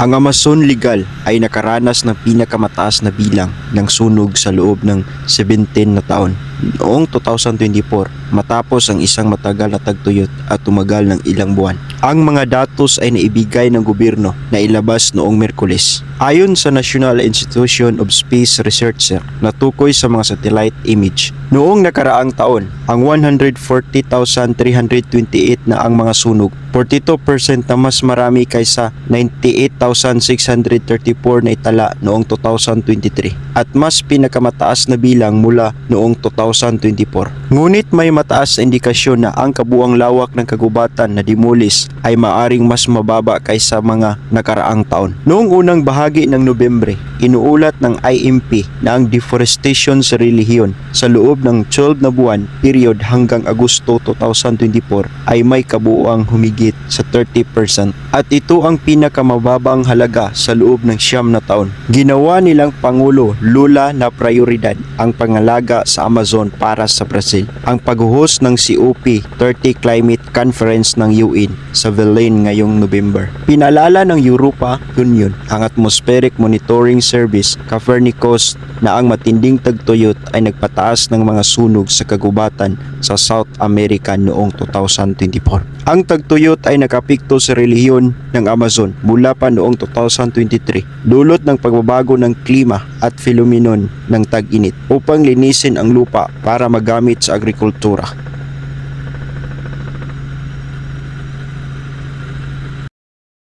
Ang Amazon Legal ay nakaranas ng pinakamataas na bilang ng sunog sa loob ng 17 na taon noong 2024 matapos ang isang matagal na tagtuyot at tumagal ng ilang buwan. Ang mga datos ay naibigay ng gobyerno na ilabas noong Merkules. Ayon sa National Institution of Space Research na tukoy sa mga satellite image, noong nakaraang taon, ang 140,328 na ang mga sunog 42% na mas marami kaysa 98,634 na itala noong 2023 at mas pinakamataas na bilang mula noong 2024. Ngunit may mataas na indikasyon na ang kabuang lawak ng kagubatan na dimulis ay maaring mas mababa kaysa mga nakaraang taon. Noong unang bahagi ng Nobyembre, inuulat ng IMP na ang deforestation sa relihiyon sa loob ng 12 na buwan period hanggang Agosto 2024 ay may kabuuang humigit sa 30% at ito ang pinakamababang halaga sa loob ng siyam na taon. Ginawa nilang Pangulo Lula na prioridad ang pangalaga sa Amazon para sa Brazil. Ang paghuhos ng COP30 Climate Conference ng UN sa Berlin ngayong November. Pinalala ng Europa Union ang Atmospheric Monitoring Service Copernicus na ang matinding tagtuyot ay nagpataas ng mga sunog sa kagubatan sa South America noong 2024. Ang tagtuyot ay nakapikto sa relihiyon ng Amazon mula pa noong 2023 dulot ng pagbabago ng klima at phenomenon ng tag-init upang linisin ang lupa para magamit sa agrikultura.